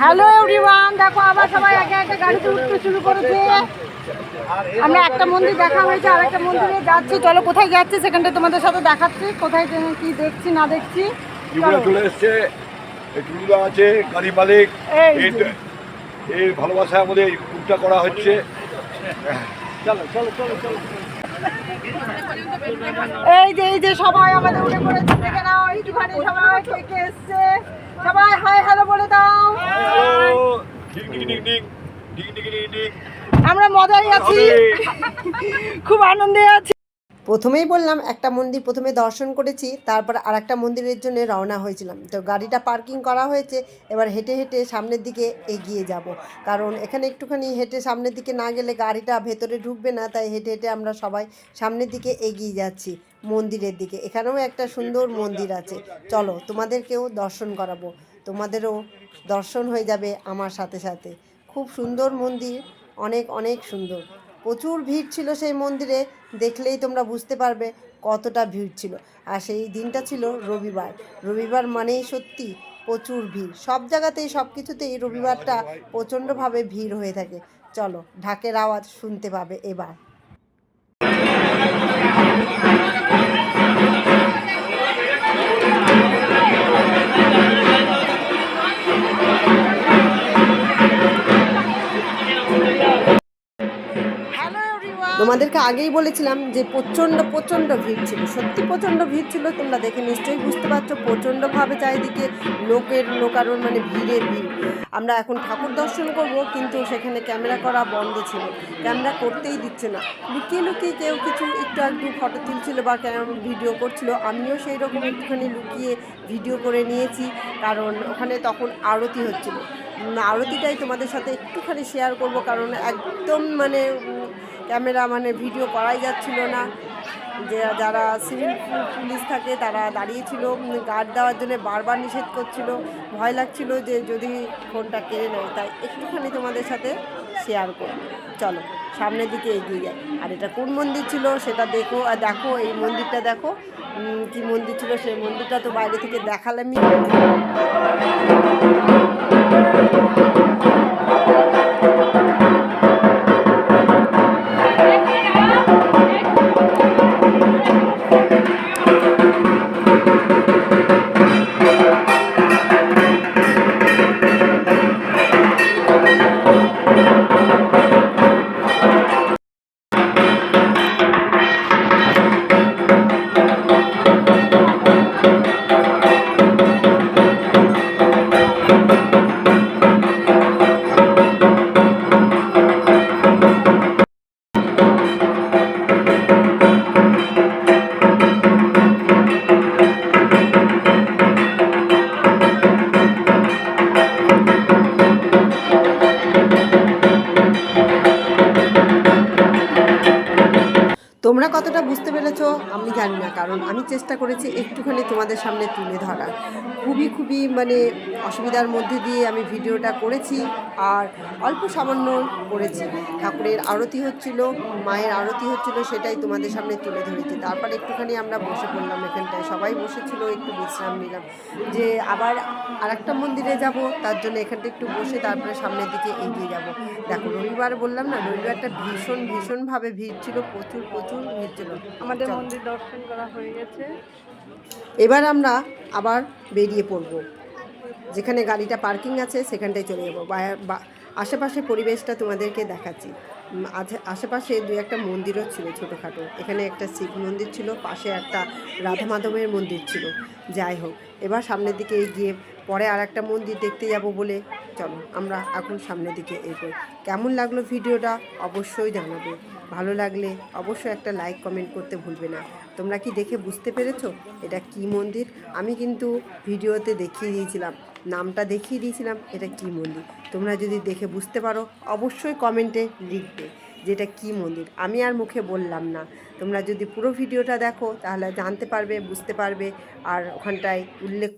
Hello everyone দেখো আবার সবাই একে একে গাড়িতে উঠতে শুরু করেছে। আমরা একটা মন্দির দেখা হয়েছে আর একটা মন্দিরে যাচ্ছি। চলো কোথায় যাচ্ছি সেখানটা তোমাদের সাথে দেখাচ্ছি কোথায় কি দেখছি না দেখছি। চলে এসছে টুলুদা আছে গাড়ি মালিক এই ভালোবাসায় আমাদের টুকটা করা হচ্ছে। চলো চলো চলো চলো। এই যে এই যে সবাই আমাদের উঠে পড়েছে। আমরা মজাই আছি। খুব আনন্দে আছি। প্রথমেই বললাম একটা মন্দির প্রথমে দর্শন করেছি তারপর আর একটা মন্দিরের জন্য রওনা হয়েছিলাম। তো গাড়িটা পার্কিং করা হয়েছে এবার হেঁটে হেঁটে সামনের দিকে এগিয়ে যাব। কারণ এখানে একটুখানি হেঁটে সামনের দিকে না গেলে গাড়িটা ভেতরে ঢুকবে না তাই হেঁটে হেঁটে আমরা সবাই সামনের দিকে এগিয়ে যাচ্ছি মন্দিরের দিকে। এখানেও একটা সুন্দর মন্দির আছে। চলো তোমাদেরকেও দর্শন করাবো। তোমাদেরও দর্শন হয়ে যাবে আমার সাথে সাথে। খুব সুন্দর মন্দির, অনেক অনেক সুন্দর। প্রচুর ভিড় ছিল সেই মন্দিরে, দেখলেই তোমরা বুঝতে পারবে কতটা ভিড় ছিল। আর সেই দিনটা ছিল রবিবার। রবিবার মানেই সত্যি প্রচুর ভিড়। সব জায়গাতেই, সব কিছুতেই রবিবারটা প্রচণ্ডভাবে ভিড় হয়ে থাকে। চলো, ঢাকের আওয়াজ শুনতে পাবে এবার। তোমাদেরকে আগেই বলেছিলাম যে প্রচণ্ড প্রচণ্ড ভিড় ছিল। সত্যি প্রচণ্ড ভিড় ছিল, তোমরা দেখে নিশ্চয়ই বুঝতে পারছ, প্রচণ্ডভাবে চারিদিকে লোকের লোকারণ মানে ভিড়ের ভিড়। আমরা এখন ঠাকুর দর্শন করব, কিন্তু সেখানে ক্যামেরা করা বন্ধ ছিল। ক্যামেরা করতেই দিচ্ছে না। লুকিয়ে লুকিয়ে কেউ কিছু একটু একটু ফটো তুলছিল বা ভিডিও করছিল, আমিও সেই রকম একটুখানি লুকিয়ে ভিডিও করে নিয়েছি, কারণ ওখানে তখন আরতি হচ্ছিল। আরতিটাই তোমাদের সাথে একটুখানি শেয়ার করব, কারণ একদম মানে ক্যামেরা মানে ভিডিও করাই যাচ্ছিল না। যে যারা সিভিল পুলিশ থাকে, তারা দাঁড়িয়েছিল গার্ড দেওয়ার জন্য বারবার নিষেধ করছিল। ভয় লাগছিল যে যদি ফোনটা কেড়ে নেয়, তাই একটুখানি তোমাদের সাথে শেয়ার করব। চলো, সামনের দিকে এগিয়ে যায় আর এটা কোন মন্দির ছিল, সেটা দেখো, আর দেখো, এই মন্দিরটা দেখো। কি মন্দির ছিল, সেই মন্দিরটা তো বাইরে থেকে দেখালামই। তোমরা কতটা বুঝতে পেরেছ, আমি জানি না। কারণ আমি চেষ্টা করেছি একটুখানি তোমাদের সামনে তুলে ধরা খুবই খুবই মানে অসুবিধার মধ্যে দিয়ে আমি ভিডিওটা করেছি আর অল্প সামান্য করেছি। ঠাকুরের আরতি হচ্ছিল, মায়ের আরতি হচ্ছিল, সেটাই তোমাদের সামনে তুলে ধরেছি। তারপর একটুখানি আমরা বসে পড়লাম এখানটায়। সবাই বসেছিল, একটু বিশ্রাম নিলাম। যে আবার আরেকটা মন্দিরে যাব, তার জন্য এখানটা একটু বসে তারপরে সামনের দিকে এগিয়ে যাব। দেখো, রবিবার বললাম না, রবিবারটা ভীষণ, ভীষণভাবে ভিড় ছিল, প্রচুর প্রচুর আমাদের মন্দির দর্শন করা হয়ে গেছে। এবার আমরা আবার বেরিয়ে পড়ব। যেখানে গাড়িটা পার্কিং আছে, সেখানটায় চলে যাব। আশেপাশে পরিবেশটা তোমাদেরকে দেখাচ্ছি। আশেপাশে দু একটা মন্দিরও ছিল ছোটোখাটো। এখানে একটা শিব মন্দির ছিল, পাশে একটা রাধা মাধবের মন্দির ছিল। যাই হোক, এবার সামনের দিকে এগিয়ে পরে আর একটা মন্দির দেখতে যাব বলে চলো, আমরা এখন সামনের দিকে এগোই। কেমন লাগল ভিডিওটা? অবশ্যই জানাবে। ভালো লাগলে অবশ্যই একটা লাইক কমেন্ট করতে ভুলবে না। তোমরা কি দেখে বুঝতে পেরেছ এটা কি মন্দির? আমি কিন্তু ভিডিওতে দেখিয়ে দিয়েছিলাম, নামটা দেখিয়ে দিয়েছিলাম, এটা কি মন্দির? তোমরা যদি দেখে বুঝতে পারো, অবশ্যই কমেন্টে লিখবে যে এটা কী মন্দির। আমি আর মুখে বললাম না। তোমরা যদি পুরো ভিডিওটা দেখো, তাহলে জানতে পারবে, বুঝতে পারবে, আর ওখানটায় উল্লেখ